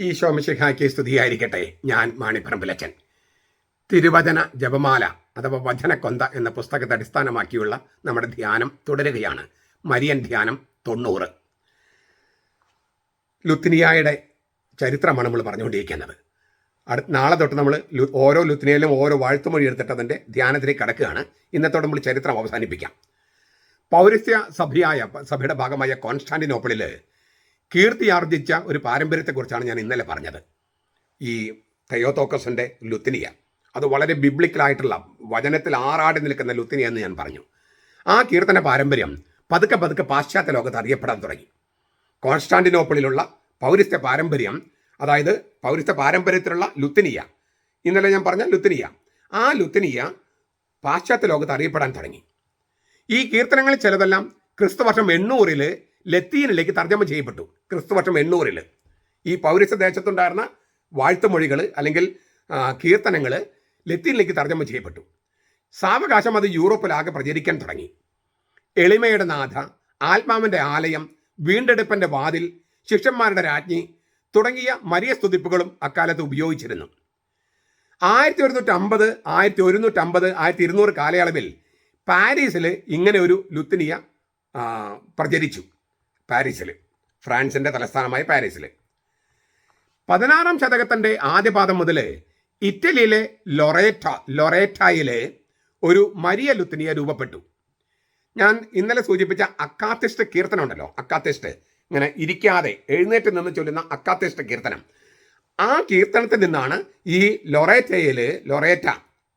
ഈശോ മിശിഹായ്ക്ക് സ്തുതിയായിരിക്കട്ടെ ഞാൻ മാണിപ്പറമ്പിലച്ചൻ. തിരുവചന ജപമാല അഥവാ വചനക്കൊന്ത എന്ന പുസ്തകത്തെ അടിസ്ഥാനമാക്കിയുള്ള നമ്മുടെ ധ്യാനം തുടരുകയാണ്. മരിയൻ ധ്യാനം തൊണ്ണൂറ്. ലുത്തിനിയായുടെ ചരിത്രമാണ് നമ്മൾ പറഞ്ഞുകൊണ്ടിരിക്കുന്നത്. അടുത്ത നാളെ തൊട്ട് നമ്മൾ ഓരോ ലുത്തിനിയയിലും ഓരോ വാഴ്ത്തുമൊഴി എടുത്തിട്ട് അതിന്റെ ധ്യാനത്തിലേക്ക് കടക്കുകയാണ്. ഇന്നത്തോടെ നമ്മൾ ചരിത്രം അവസാനിപ്പിക്കാം. പൗരസ്ത്യ സഭയായ സഭയുടെ ഭാഗമായ കോൺസ്റ്റാന്റിനോപ്പിളിൽ കീർത്തിയാർജിച്ച ഒരു പാരമ്പര്യത്തെക്കുറിച്ചാണ് ഞാൻ ഇന്നലെ പറഞ്ഞത്. ഈ തെയോത്തോക്കസിന്റെ ലുത്തിനിയ. അത് വളരെ ബിബ്ലിക്കലായിട്ടുള്ള വചനത്തിൽ ആറാടി നിൽക്കുന്ന ലുത്തിനിയ എന്ന് ഞാൻ പറഞ്ഞു. ആ കീർത്തന പാരമ്പര്യം പതുക്കെ പതുക്കെ പാശ്ചാത്യ ലോകത്ത് അറിയപ്പെടാൻ തുടങ്ങി. കോൺസ്റ്റാന്റിനോപ്പിളിലുള്ള പൗരസ്ത്യ പാരമ്പര്യം അതായത് പൗരസ്ത്യ പാരമ്പര്യത്തിലുള്ള ലുത്തിനിയ. ഇന്നലെ ഞാൻ പറഞ്ഞ ലുത്തിനിയ. ആ ലുത്തിനിയ പാശ്ചാത്യ ലോകത്ത് അറിയപ്പെടാൻ തുടങ്ങി. ഈ കീർത്തനങ്ങളിൽ ചിലതെല്ലാം ക്രിസ്തുവർഷം എണ്ണൂറിൽ ലത്തീനിലേക്ക് തർജമ ചെയ്യപ്പെട്ടു. ക്രിസ്തുവർഷം എണ്ണൂറിൽ ഈ പൗരസ ദേശത്തുണ്ടായിരുന്ന വാഴ്ത്തുമൊഴികൾ അല്ലെങ്കിൽ കീർത്തനങ്ങൾ ലത്തീനിലേക്ക് തർജമ ചെയ്യപ്പെട്ടു. സാവകാശം അത് യൂറോപ്പിലാകെ പ്രചരിക്കാൻ തുടങ്ങി. എളിമയുടെ നാഥ ആത്മാവിന്റെ ആലയം വീണ്ടെടുപ്പന്റെ വാതിൽ ശിഷ്യന്മാരുടെ രാജ്ഞി തുടങ്ങിയ മരിയ സ്തുതിപ്പുകളും അക്കാലത്ത് ഉപയോഗിച്ചിരുന്നു. ആയിരത്തി ഒരുന്നൂറ്റി അമ്പത് ആയിരത്തി ഒരുന്നൂറ്റി അമ്പത് ആയിരത്തി ഇരുന്നൂറ് കാലയളവിൽ പാരീസിൽ ഇങ്ങനെ ഒരു ലുത്തിനിയ പ്രചരിച്ചു. പാരീസിൽ ഫ്രാൻസിന്റെ തലസ്ഥാനമായ പാരീസിൽ പതിനാറാം ശതകത്തിന്റെ ആദ്യപാദം മുതൽ ഇറ്റലിയിലെ ലൊറേറ്റ ലൊറേറ്റയിലെ ഒരു മരിയ ലുത്തിനിയ രൂപപ്പെട്ടു. ഞാൻ ഇന്നലെ സൂചിപ്പിച്ച അക്കാത്തിസ്റ്റ് കീർത്തനം ഉണ്ടല്ലോ അക്കാത്തിസ്റ്റ്. ഇങ്ങനെ ഇരിക്കാതെ എഴുന്നേറ്റ് നിന്ന് ചൊല്ലുന്ന അക്കാത്തിസ്റ്റ് കീർത്തനം. ആ കീർത്തനത്തിൽ നിന്നാണ് ഈ ലൊറേറ്റയിൽ ലൊറേറ്റ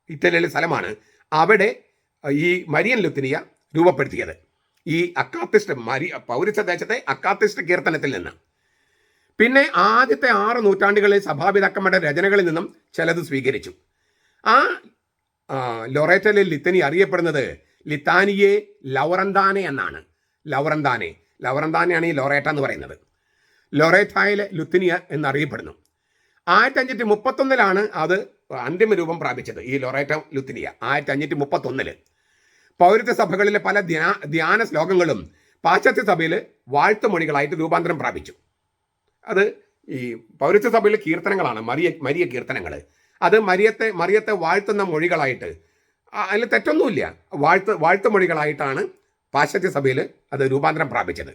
ഇറ്റലിയിലെ സ്ഥലമാണ് അവിടെ ഈ മരിയൻ ലുത്തിനിയ രൂപപ്പെടുത്തിയത്. ഈ അക്കാത്തിസ്റ്റ് മരി പൗരസ്ത്യ ദേശത്തെ അക്കാത്തിസ്റ്റ് കീർത്തനത്തിൽ നിന്ന്. പിന്നെ ആദ്യത്തെ ആറ് നൂറ്റാണ്ടുകളിൽ സഭാപിതാക്കന്മാരുടെ രചനകളിൽ നിന്നും ചിലത് സ്വീകരിച്ചു. ആ ലൊറേറ്റലിൽ ലിത്തനി അറിയപ്പെടുന്നത് ലിത്താനിയെ ലൗറന്താനെ എന്നാണ്. ലൗറന്താനെ. ലൗറന്താനെയാണ് ഈ ലൊറേറ്റ എന്ന് പറയുന്നത്. ലൊറേറ്റായിലെ ലുത്തിനിയ എന്നറിയപ്പെടുന്നു. ആയിരത്തി അഞ്ഞൂറ്റി മുപ്പത്തൊന്നിലാണ് അത് അന്തിമ രൂപം പ്രാപിച്ചത് ഈ ലൊറേറ്റ ലുത്തിനിയ. ആയിരത്തി അഞ്ഞൂറ്റി മുപ്പത്തൊന്നിൽ പൗരത്വ സഭകളിലെ പല ധ്യാ ധ്യാന ശ്ലോകങ്ങളും പാശ്ചാത്യ സഭയിൽ വാഴ്ത്തുമൊഴികളായിട്ട് രൂപാന്തരം പ്രാപിച്ചു. അത് ഈ പൗരത്വ സഭയിലെ കീർത്തനങ്ങളാണ് മറിയ മരിയ കീർത്തനങ്ങൾ അത് മരിയത്തെ മറിയത്തെ വാഴ്ത്തുന്ന മൊഴികളായിട്ട് അതിൽ തെറ്റൊന്നുമില്ല. വാഴ്ത്ത് വാഴ്ത്തുമൊഴികളായിട്ടാണ് പാശ്ചാത്യ സഭയിൽ അത് രൂപാന്തരം പ്രാപിച്ചത്.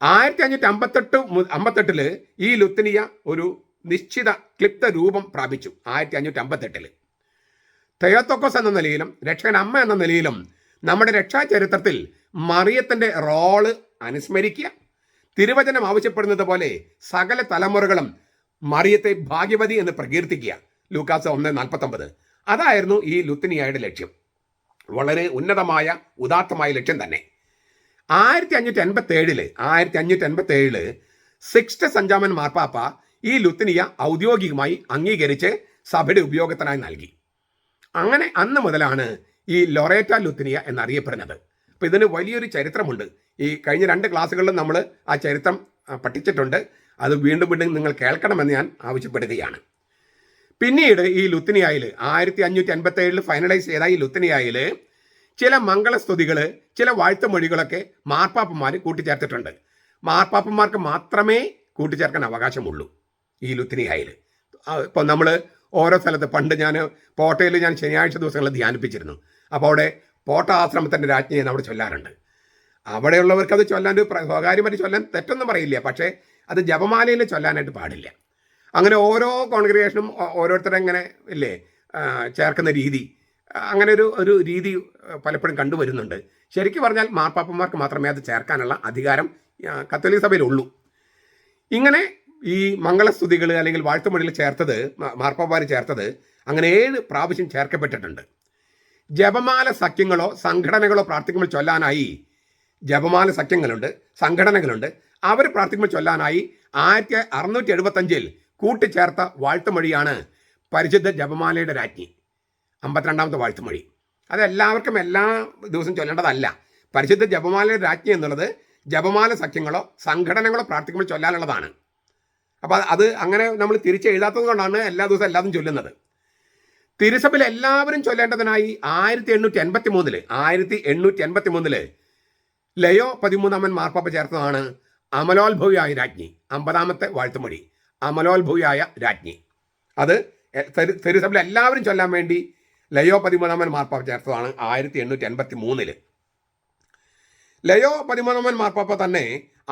ആയിരത്തി അഞ്ഞൂറ്റി അമ്പത്തെട്ട് അമ്പത്തെട്ടിൽ ഈ ലുത്തിനിയ ഒരു നിശ്ചിത ക്ലിപ്ത രൂപം പ്രാപിച്ചു ആയിരത്തി അഞ്ഞൂറ്റി അമ്പത്തെട്ടിൽ തെയോത്തോക്കോസ് എന്ന നിലയിലും രക്ഷകൻ അമ്മ എന്ന നിലയിലും നമ്മുടെ രക്ഷാചരിത്രത്തിൽ മറിയത്തിന്റെ റോൾ അനുസ്മരിക്കുക. തിരുവചനം ആവശ്യപ്പെടുന്നത് പോലെ സകല തലമുറകളും മറിയത്തെ ഭാഗ്യവതി എന്ന് പ്രകീർത്തിക്കുക. ലൂക്കാസ് ഒന്ന് നാൽപ്പത്തൊമ്പത്. അതായിരുന്നു ഈ ലുത്തിനിയായുടെ ലക്ഷ്യം. വളരെ ഉന്നതമായ ഉദാത്തമായ ലക്ഷ്യം തന്നെ. ആയിരത്തി അഞ്ഞൂറ്റി എൺപത്തി ഏഴിൽ ആയിരത്തി അഞ്ഞൂറ്റി എൺപത്തി ഏഴിൽ സിക്സ്റ്റ് സഞ്ചാമൻ മാർപ്പാപ്പ ഈ ലുത്തിനിയ ഔദ്യോഗികമായി അംഗീകരിച്ച് സഭയുടെ ഉപയോഗത്തിനായി നൽകി. അങ്ങനെ അന്ന് മുതലാണ് ഈ ലൊറേറ്റ ലുത്തിനിയ എന്നറിയപ്പെടുന്നത്. അപ്പോൾ ഇതിന് വലിയൊരു ചരിത്രമുണ്ട്. ഈ കഴിഞ്ഞ രണ്ട് ക്ലാസ്സുകളിലും നമ്മൾ ആ ചരിത്രം പഠിച്ചിട്ടുണ്ട്. അത് വീണ്ടും വീണ്ടും നിങ്ങൾ കേൾക്കണമെന്ന് ഞാൻ ആവശ്യപ്പെടുകയാണ്. പിന്നീട് ഈ ലുത്തിനിയായിൽ ആയിരത്തി അഞ്ഞൂറ്റി അൻപത്തി ഏഴിൽ ഫൈനലൈസ് ചെയ്ത ഈ ലുത്തിനിയായിൽ ചില മംഗളസ്തുതികൾ ചില വാഴ്ത്തുമൊഴികളൊക്കെ മാർപ്പാപ്പന്മാർ കൂട്ടിച്ചേർത്തിട്ടുണ്ട്. മാർപ്പാപ്പന്മാർക്ക് മാത്രമേ കൂട്ടിച്ചേർക്കാൻ അവകാശമുള്ളൂ ഈ ലുത്തിനിയായിൽ ഇപ്പോൾ നമ്മൾ ഓരോ സ്ഥലത്ത് പണ്ട് ഞാൻ പോട്ടയിൽ ഞാൻ ശനിയാഴ്ച ദിവസങ്ങളിൽ ധ്യാനിപ്പിച്ചിരുന്നു. അപ്പോൾ അവിടെ പോട്ട ആശ്രമത്തിന്റെ രാജ്ഞിയെ അവിടെ ചൊല്ലാറുണ്ട്. അവിടെയുള്ളവർക്ക് അത് ചൊല്ലാൻ സ്വകാര്യമായിട്ട് ചൊല്ലാൻ തെറ്റൊന്നും പറയില്ല. പക്ഷേ അത് ജപമാലയിൽ ചൊല്ലാനായിട്ട് പാടില്ല. അങ്ങനെ ഓരോ കോൺഗ്രിഗേഷനും ഓരോരുത്തരും ഇങ്ങനെ ഇല്ലേ ചേർക്കുന്ന രീതി അങ്ങനെ ഒരു ഒരു രീതി പലപ്പോഴും കണ്ടുവരുന്നുണ്ട്. ശരിക്കും പറഞ്ഞാൽ മാർപ്പാപ്പന്മാർക്ക് മാത്രമേ അത് ചേർക്കാനുള്ള അധികാരം കത്തോലിക് സഭയിലുള്ളൂ. ഇങ്ങനെ ഈ മംഗളസ്തുതികൾ അല്ലെങ്കിൽ വാഴ്ത്തുമൊഴികൾ ചേർത്തത് മാർപ്പാപ്പാർ ചേർത്തത് അങ്ങനെ ഏഴ് പ്രാവശ്യം ചേർക്കപ്പെട്ടിട്ടുണ്ട്. ജപമാല സഖ്യങ്ങളോ സംഘടനകളോ പ്രാർത്ഥിക്കുമ്പോൾ ചൊല്ലാനായി ജപമാല സഖ്യങ്ങളുണ്ട് സംഘടനകളുണ്ട്. അവർ പ്രാർത്ഥിക്കുമ്പോൾ ചൊല്ലാനായി ആയിരത്തി അറുന്നൂറ്റി എഴുപത്തഞ്ചിൽ കൂട്ടിച്ചേർത്ത വാഴ്ത്തുമൊഴിയാണ് പരിശുദ്ധ ജപമാലയുടെ രാജ്ഞി അമ്പത്തിരണ്ടാമത്തെ വാഴ്ത്തുമൊഴി അത് എല്ലാവർക്കും എല്ലാ ദിവസവും ചൊല്ലേണ്ടതല്ല. പരിശുദ്ധ ജപമാലയുടെ രാജ്ഞി എന്നുള്ളത് ജപമാല സഖ്യങ്ങളോ സംഘടനകളോ പ്രാർത്ഥിക്കുമ്പോൾ ചൊല്ലാനുള്ളതാണ്. അപ്പോൾ അത് അങ്ങനെ നമ്മൾ തിരിച്ചെഴുതാത്തത് കൊണ്ടാണ് എല്ലാ ദിവസവും എല്ലാതും ചൊല്ലുന്നത്. തിരുസഭയിൽ എല്ലാവരും ചൊല്ലേണ്ടതിനായി ആയിരത്തി എണ്ണൂറ്റി എൺപത്തി മൂന്നിൽ ആയിരത്തി എണ്ണൂറ്റി എൺപത്തി മൂന്നിൽ ലയോ പതിമൂന്നാമൻ മാർപ്പാപ്പ ചേർത്തതാണ് അമലോത്ഭവിയായ രാജ്ഞി അമ്പതാമത്തെ വാഴ്ത്തുമൊഴി അമലോത്ഭവിയായ രാജ്ഞി. അത് തിരുസഭയിൽ എല്ലാവരും ചൊല്ലാൻ വേണ്ടി ലയോ പതിമൂന്നാമൻ മാർപ്പാപ്പ ചേർത്തതാണ് ആയിരത്തി എണ്ണൂറ്റി എൺപത്തി മൂന്നിൽ ലയോ പതിമൂന്നാമൻ മാർപ്പാപ്പ തന്നെ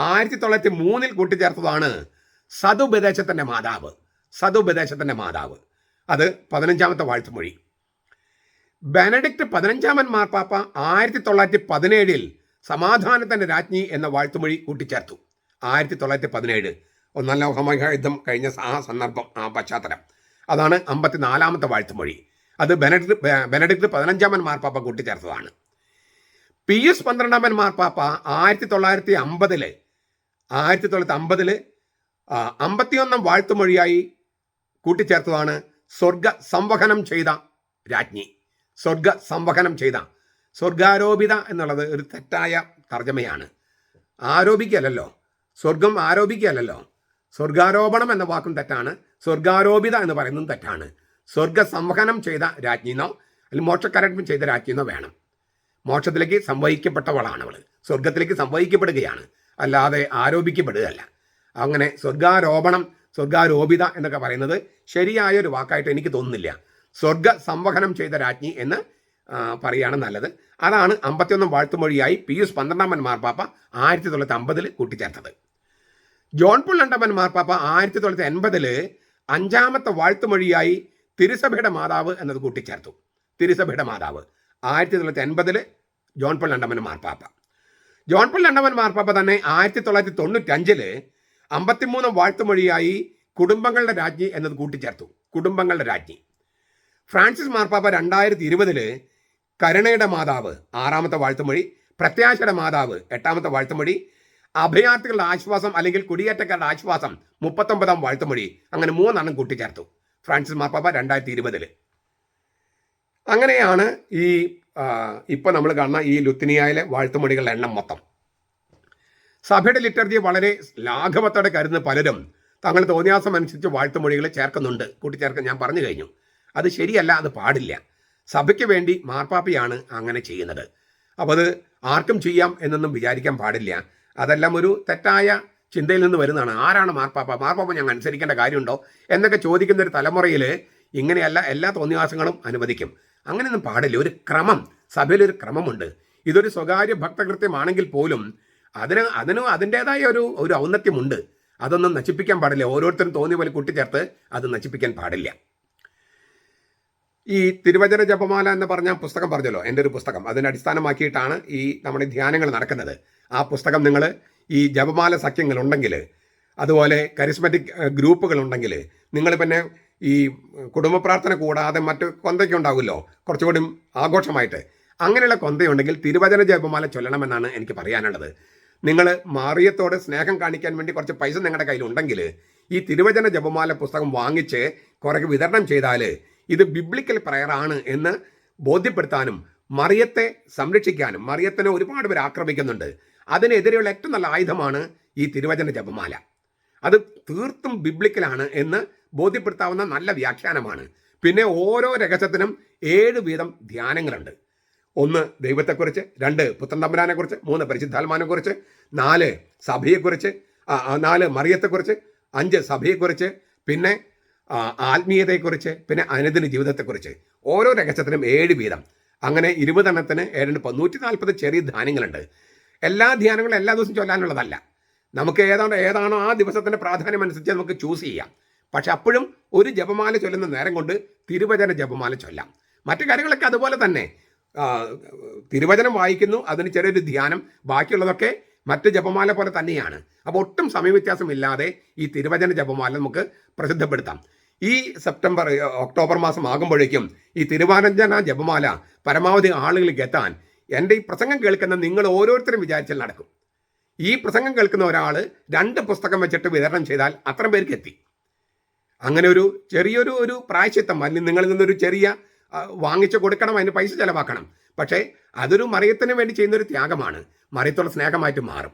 ആയിരത്തി തൊള്ളായിരത്തി മൂന്നിൽ കൂട്ടിച്ചേർത്തതാണ് സതുപദേശത്തിന്റെ മാതാവ് സതുപദേശത്തിന്റെ മാതാവ്. അത് പതിനഞ്ചാമത്തെ വാഴ്ത്തുമൊഴി. ബെനഡിക്ട് പതിനഞ്ചാമൻ മാർപ്പാപ്പ ആയിരത്തി തൊള്ളായിരത്തി പതിനേഴിൽ സമാധാനത്തിന്റെ രാജ്ഞി എന്ന വാഴ്ത്തുമൊഴി കൂട്ടിച്ചേർത്തു. ആയിരത്തി തൊള്ളായിരത്തി പതിനേഴ് ഒന്നാം ലോകമഹാ യുദ്ധം കഴിഞ്ഞ ആ സന്ദർഭം ആ പശ്ചാത്തലം. അതാണ് അമ്പത്തിനാലാമത്തെ വാഴ്ത്തുമൊഴി. അത് ബെനഡിക്ട് ബെനഡിക്ട് പതിനഞ്ചാമൻ മാർപ്പാപ്പ കൂട്ടിച്ചേർത്തതാണ്. പി എസ് പന്ത്രണ്ടാമൻ മാർപ്പാപ്പ ആയിരത്തി തൊള്ളായിരത്തി അമ്പതിൽ ആയിരത്തി തൊള്ളായിരത്തി അമ്പതിൽ അമ്പത്തിയൊന്നാം വാഴ്ത്തുമൊഴിയായി കൂട്ടിച്ചേർത്തതാണ് സ്വർഗ സംവഹനം ചെയ്ത രാജ്ഞി. സ്വർഗ സംവഹനം ചെയ്ത. സ്വർഗാരോപിത എന്നുള്ളത് ഒരു തെറ്റായ തർജമയാണ്. ആരോപിക്കലല്ലോ. സ്വർഗം ആരോപിക്കലല്ലോ. സ്വർഗാരോപണം എന്ന വാക്കും തെറ്റാണ്. സ്വർഗാരോപിത എന്ന് പറയുന്നതും തെറ്റാണ്. സ്വർഗ സംവഹനം ചെയ്ത രാജ്ഞിന്നോ അല്ലെങ്കിൽ മോക്ഷക്കാരം ചെയ്ത രാജ്ഞിന്നോ വേണം. മോക്ഷത്തിലേക്ക് സംവഹിക്കപ്പെട്ടവളാണ് അവൾ സ്വർഗത്തിലേക്ക് സംവഹിക്കപ്പെടുകയാണ്. അല്ലാതെ ആരോപിക്കപ്പെടുകയല്ല. അങ്ങനെ സ്വർഗാരോപണം സ്വർഗാരോപിത എന്നൊക്കെ പറയുന്നത് ശരിയായ ഒരു വാക്കായിട്ട് എനിക്ക് തോന്നുന്നില്ല. സ്വർഗ സംവഹനം ചെയ്ത രാജ്ഞി എന്ന് പറയുകയാണ് നല്ലത്. അതാണ് അമ്പത്തിയൊന്നാം വാഴ്ത്തുമൊഴിയായി പിയൂസ് പന്ത്രണ്ടാമൻ മാർപ്പാപ്പ ആയിരത്തി തൊള്ളായിരത്തി അമ്പതിൽ കൂട്ടിച്ചേർത്തത്. ജോൺ പോൾ രണ്ടാമൻ മാർപ്പാപ്പ ആയിരത്തി തൊള്ളായിരത്തി എൺപതിൽ അഞ്ചാമത്തെ വാഴ്ത്തുമൊഴിയായി തിരുസഭയുടെ മാതാവ് എന്നത് കൂട്ടിച്ചേർത്തു. തിരുസഭയുടെ മാതാവ്. ആയിരത്തി തൊള്ളായിരത്തി എൺപതിൽ ജോൺ പോൾ മാർപ്പാപ്പ ജോൺ പോൾ മാർപ്പാപ്പ തന്നെ ആയിരത്തി തൊള്ളായിരത്തി തൊണ്ണൂറ്റഞ്ചിൽ അമ്പത്തിമൂന്നാം വാഴ്ത്തുമൊഴിയായി കുടുംബങ്ങളുടെ രാജ്ഞി എന്നത് കൂട്ടിച്ചേർത്തു. കുടുംബങ്ങളുടെ രാജ്ഞി. ഫ്രാൻസിസ് മാർപ്പാപ്പ രണ്ടായിരത്തി ഇരുപതിൽ കരുണയുടെ മാതാവ് ആറാമത്തെ വാഴ്ത്തുമൊഴി പ്രത്യാശയുടെ മാതാവ് എട്ടാമത്തെ വാഴ്ത്തുമൊഴി അഭയാർത്ഥികളുടെ ആശ്വാസം അല്ലെങ്കിൽ കുടിയേറ്റക്കാരുടെ ആശ്വാസം മുപ്പത്തൊമ്പതാം വാഴ്ത്തുമൊഴി അങ്ങനെ മൂന്നെണ്ണം കൂട്ടിച്ചേർത്തു ഫ്രാൻസിസ് മാർപ്പാപ്പ രണ്ടായിരത്തി ഇരുപതിൽ അങ്ങനെയാണ് ഈ ഇപ്പം നമ്മൾ കാണുന്ന ഈ ലുത്തിനിയയിലെ വാഴ്ത്തുമൊഴികളുടെ എണ്ണം മൊത്തം. സഭയുടെ ലിറ്റർജി വളരെ ലാഘവത്തോടെ കരുതുന്ന പലരും തങ്ങൾ തോന്നിയാസം അനുസരിച്ച് വാഴ്ത്തുമൊഴികളെ ചേർക്കുന്നുണ്ട്. കൂട്ടിച്ചേർക്കാൻ ഞാൻ പറഞ്ഞു കഴിഞ്ഞു. അത് ശരിയല്ല അത് പാടില്ല. സഭയ്ക്ക് വേണ്ടി മാർപ്പാപ്പയാണ് അങ്ങനെ ചെയ്യുന്നത്. അപ്പോൾ അത് ആർക്കും ചെയ്യാം എന്നൊന്നും വിചാരിക്കാൻ പാടില്ല. അതെല്ലാം ഒരു തെറ്റായ ചിന്തയിൽ നിന്ന് വരുന്നതാണ്. ആരാണ് മാർപ്പാപ്പ? മാർപ്പാപ്പ ഞങ്ങൾ അനുസരിക്കേണ്ട കാര്യമുണ്ടോ? എന്നൊക്കെ ചോദിക്കുന്ന ഒരു തലമുറയിൽ ഇങ്ങനെയല്ല എല്ലാ തോന്നിവാസങ്ങളും അനുവദിക്കും. അങ്ങനെയൊന്നും പാടില്ല. ഒരു ക്രമം സഭയിൽ ഒരു ക്രമമുണ്ട്. ഇതൊരു സ്വകാര്യ ഭക്തകൃത്യമാണെങ്കിൽ പോലും അതിന് അതിന് അതിന്റെതായ ഒരു ഒരു ഔന്നത്യമുണ്ട്. അതൊന്നും നശിപ്പിക്കാൻ പാടില്ല. ഓരോരുത്തരും തോന്നിയ പോലെ കൂട്ടിച്ചേർത്ത് അത് നശിപ്പിക്കാൻ പാടില്ല. ഈ തിരുവചന ജപമാല എന്ന് പറഞ്ഞ പുസ്തകം പറഞ്ഞല്ലോ എന്റെ ഒരു പുസ്തകം. അതിനെ അടിസ്ഥാനമാക്കിയിട്ടാണ് ഈ നമ്മുടെ ധ്യാനങ്ങൾ നടക്കുന്നത്. ആ പുസ്തകം നിങ്ങൾ ഈ ജപമാല സഖ്യങ്ങൾ ഉണ്ടെങ്കിൽ അതുപോലെ കരിസ്മറ്റിക് ഗ്രൂപ്പുകൾ ഉണ്ടെങ്കിൽ നിങ്ങൾ പിന്നെ ഈ കുടുംബ പ്രാർത്ഥന കൂടാതെ മറ്റ് കൊന്തയ്ക്ക് ഉണ്ടാകുമല്ലോ കുറച്ചുകൂടി ആഘോഷമായിട്ട്. അങ്ങനെയുള്ള കൊന്തയുണ്ടെങ്കിൽ തിരുവചന ജപമാല ചൊല്ലണമെന്നാണ് എനിക്ക് പറയാനുള്ളത്. നിങ്ങൾ മാറിയത്തോടെ സ്നേഹം കാണിക്കാൻ വേണ്ടി കുറച്ച് പൈസ നിങ്ങളുടെ കയ്യിലുണ്ടെങ്കിൽ ഈ തിരുവചന ജപമാല പുസ്തകം വാങ്ങിച്ച് കുറേ വിതരണം ചെയ്താൽ ഇത് ബിബ്ലിക്കൽ പ്രയറാണ് എന്ന് ബോധ്യപ്പെടുത്താനും മറിയത്തെ സംരക്ഷിക്കാനും മറിയത്തിനെ ഒരുപാട് പേർ ആക്രമിക്കുന്നുണ്ട്. അതിനെതിരെയുള്ള ഏറ്റവും നല്ല ആയുധമാണ് ഈ തിരുവചന ജപമാല. അത് തീർത്തും ബിബ്ലിക്കലാണ് എന്ന് ബോധ്യപ്പെടുത്താവുന്ന നല്ല വ്യാഖ്യാനമാണ്. പിന്നെ ഓരോ രഹസ്യത്തിനും ഏഴ് വീതം ധ്യാനങ്ങളുണ്ട്. ഒന്ന് ദൈവത്തെക്കുറിച്ച് രണ്ട് പുത്രൻ തമ്പുരാനെക്കുറിച്ച് മൂന്ന് പരിശുദ്ധാത്മാനെക്കുറിച്ച് നാല് സഭയെക്കുറിച്ച് നാല് മറിയത്തെക്കുറിച്ച് അഞ്ച് സഭയെക്കുറിച്ച് പിന്നെ ആത്മീയതയെക്കുറിച്ച് പിന്നെ അനുദിന ജീവിതത്തെക്കുറിച്ച്. ഓരോ രഹസ്യത്തിനും ഏഴ് വീതം. അങ്ങനെ ഇരുപതെണ്ണത്തിന് ഏഴ് നൂറ്റി നാൽപ്പത് ചെറിയ ധ്യാനങ്ങളുണ്ട്. എല്ലാ ധ്യാനങ്ങളും എല്ലാ ദിവസവും ചൊല്ലാനുള്ളതല്ല. നമുക്ക് ഏതാണ്ട് ഏതാണോ ആ ദിവസത്തിന്റെ പ്രാധാന്യം അനുസരിച്ച് നമുക്ക് ചൂസ് ചെയ്യാം. പക്ഷെ അപ്പോഴും ഒരു ജപമാല ചൊല്ലുന്ന നേരം കൊണ്ട് തിരുവചന ജപമാല ചൊല്ലാം. മറ്റു കാര്യങ്ങളൊക്കെ അതുപോലെ തന്നെ. തിരുവചനം വായിക്കുന്നു അതിന് ചെറിയൊരു ധ്യാനം ബാക്കിയുള്ളതൊക്കെ മറ്റ് ജപമാല പോലെ തന്നെയാണ്. അപ്പോൾ ഒട്ടും സമയവ്യത്യാസമില്ലാതെ ഈ തിരുവചന ജപമാല നമുക്ക് പ്രസിദ്ധപ്പെടുത്താം. ഈ സെപ്റ്റംബർ ഒക്ടോബർ മാസം ആകുമ്പോഴേക്കും ഈ തിരുവാനഞ്ചന ജപമാല പരമാവധി ആളുകളിലേക്ക് എത്താൻ എന്റെ ഈ പ്രസംഗം കേൾക്കുന്ന നിങ്ങൾ ഓരോരുത്തരും വിചാരിച്ചാൽ നടക്കും. ഈ പ്രസംഗം കേൾക്കുന്ന ഒരാൾ രണ്ട് പുസ്തകം വെച്ചിട്ട് വിതരണം ചെയ്താൽ അത്രയും പേർക്ക് എത്തി. അങ്ങനെ ഒരു ചെറിയൊരു ഒരു പ്രായശ്ചിത്തം അല്ലെങ്കിൽ നിങ്ങളിൽ നിന്നൊരു ചെറിയ വാങ്ങിച്ചു കൊടുക്കണം അതിന് പൈസ ചിലവാക്കണം. പക്ഷേ അതൊരു മറിയത്തിന് വേണ്ടി ചെയ്യുന്ന ഒരു ത്യാഗമാണ്. മറിയത്തുള്ള സ്നേഹമായിട്ട് മാറും.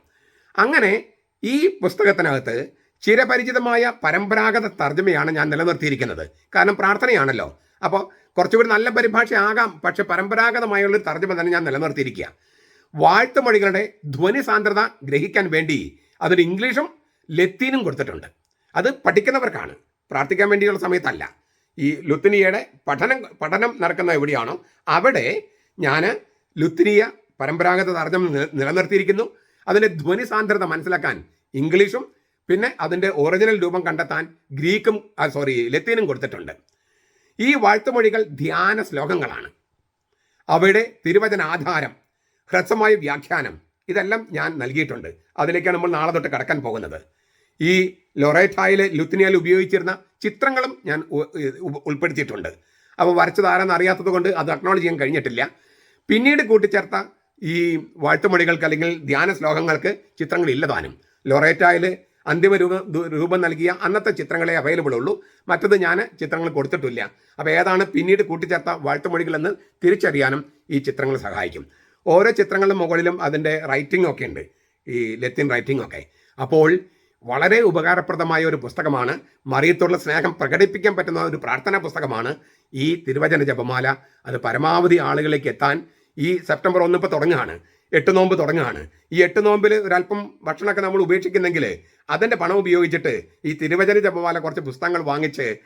അങ്ങനെ ഈ പുസ്തകത്തിനകത്ത് ചിരപരിചിതമായ പരമ്പരാഗത തർജമയാണ് ഞാൻ നിലനിർത്തിയിരിക്കുന്നത്. കാരണം പ്രാർത്ഥനയാണല്ലോ. അപ്പോൾ കുറച്ചുകൂടി നല്ല പരിഭാഷയാകാം പക്ഷെ പരമ്പരാഗതമായുള്ളൊരു തർജമ തന്നെ ഞാൻ നിലനിർത്തിയിരിക്കുക. വാഴ്ത്തുമൊഴികളുടെ ധ്വനി സാന്ദ്രത ഗ്രഹിക്കാൻ വേണ്ടി അതൊരു ഇംഗ്ലീഷും ലത്തീനും കൊടുത്തിട്ടുണ്ട്. അത് പഠിക്കുന്നവർക്കാണ്. പ്രാർത്ഥിക്കാൻ വേണ്ടിയുള്ള സമയത്തല്ല. ഈ ലുത്തിനിയയുടെ പഠനം പഠനം നടക്കുന്ന എവിടെയാണോ അവിടെ ഞാൻ ലുത്തിനിയ പരമ്പരാഗത നി- നിലനിർത്തിയിരിക്കുന്നു. അതിന്റെ ധ്വനി സാന്ദ്രത മനസ്സിലാക്കാൻ ഇംഗ്ലീഷും പിന്നെ അതിന്റെ ഒറിജിനൽ രൂപം കണ്ടെത്താൻ ഗ്രീക്കും സോറി ലത്തീനും കൊടുത്തിട്ടുണ്ട്. ഈ വാഴ്ത്തുമൊഴികൾ ധ്യാന ശ്ലോകങ്ങളാണ്. അവയുടെ തിരുവചന ആധാരം ഹ്രസ്വമായ വ്യാഖ്യാനം ഇതെല്ലാം ഞാൻ നൽകിയിട്ടുണ്ട്. അതിലേക്കാണ് നമ്മൾ നാളെ തൊട്ട് കടക്കാൻ പോകുന്നത്. ഈ ലൊറേറ്റായിലെ ലുത്തിനിയയിൽ ഉപയോഗിച്ചിരുന്ന ചിത്രങ്ങളും ഞാൻ ഉൾപ്പെടുത്തിയിട്ടുണ്ട്. അപ്പോൾ വരച്ചത് ആരാന്ന് അറിയാത്തത് കൊണ്ട് അത് അക്നോളജ് ചെയ്യാൻ കഴിഞ്ഞിട്ടില്ല. പിന്നീട് കൂട്ടിച്ചേർത്ത ഈ വാഴ്ത്തുമൊഴികൾക്ക് അല്ലെങ്കിൽ ധ്യാന ശ്ലോകങ്ങൾക്ക് ചിത്രങ്ങൾ ഇല്ലതാനും ലൊറേറ്റായിൽ അന്തിമ രൂപ രൂപം നൽകിയ അന്നത്തെ ചിത്രങ്ങളെ അവൈലബിൾ ഉള്ളൂ. മറ്റത് ഞാൻ ചിത്രങ്ങൾ കൊടുത്തിട്ടില്ല. അപ്പോൾ ഏതാണ് പിന്നീട് കൂട്ടിച്ചേർത്ത വാഴ്ത്തുമൊഴികളെന്ന് തിരിച്ചറിയാനും ഈ ചിത്രങ്ങൾ സഹായിക്കും. ഓരോ ചിത്രങ്ങളുടെ മുകളിലും അതിന്റെ റൈറ്റിംഗ് ഒക്കെ ഉണ്ട്. ഈ ലത്തിൻ റൈറ്റിംഗ് ഒക്കെ. അപ്പോൾ വളരെ ഉപകാരപ്രദമായ ഒരു പുസ്തകമാണ്. മറിയത്തോടുള്ള സ്നേഹം പ്രകടിപ്പിക്കാൻ പറ്റുന്ന ഒരു പ്രാർത്ഥനാ പുസ്തകമാണ് ഈ തിരുവചന ജപമാല. അത് പരമാവധി ആളുകളിലേക്ക് എത്താൻ ഈ സെപ്റ്റംബർ ഒന്ന് ഇപ്പോൾ തുടങ്ങുകയാണ്. എട്ട് നോമ്പ് തുടങ്ങുകയാണ്. ഈ എട്ട് നോമ്പിൽ ഒരല്പം ഭക്ഷണമൊക്കെ നമ്മൾ ഉപേക്ഷിക്കുന്നെങ്കിൽ അതിന്റെ പണം ഉപയോഗിച്ചിട്ട് ഈ തിരുവചന ജപമാല കുറച്ച് പുസ്തകങ്ങൾ വാങ്ങിച്ച്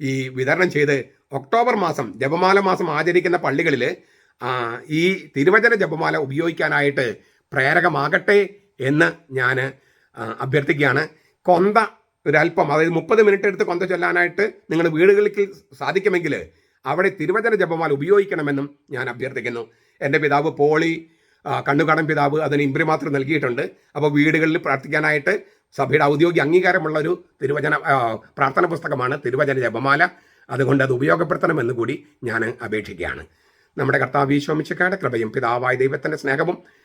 ഈ വിതരണം ചെയ്ത് ഒക്ടോബർ മാസം ജപമാല മാസം ആചരിക്കുന്ന പള്ളികളിൽ ഈ തിരുവചന ജപമാല ഉപയോഗിക്കാനായിട്ട് പ്രേരകമാകട്ടെ എന്ന് ഞാൻ അഭ്യർത്ഥിക്കുകയാണ്. കൊന്ത ഒരല്പം അതായത് മുപ്പത് മിനിറ്റ് എടുത്ത് കൊന്ത ചൊല്ലാനായിട്ട് നിങ്ങൾ വീടുകളിൽ സാധിക്കുമെങ്കിൽ അവിടെ തിരുവചന ജപമാല ഉപയോഗിക്കണമെന്നും ഞാൻ അഭ്യർത്ഥിക്കുന്നു. എന്റെ പിതാവ് പോളി കണ്ണുകാടൻ പിതാവ് അതിന് ഇമ്പ്രിമാത്രം നൽകിയിട്ടുണ്ട്. അപ്പോൾ വീടുകളിൽ പ്രാർത്ഥിക്കാനായിട്ട് സഭയുടെ ഔദ്യോഗിക അംഗീകാരമുള്ള ഒരു തിരുവചന പ്രാർത്ഥന പുസ്തകമാണ് തിരുവചന ജപമാല. അതുകൊണ്ട് അത് ഉപയോഗപ്പെടുത്തണമെന്ന് കൂടി ഞാൻ അപേക്ഷിക്കുകയാണ്. നമ്മുടെ കർത്താവ് ഈശോമിച്ചക്കാരുടെ കൃപയും പിതാവായ ദൈവത്തിന്റെ സ്നേഹവും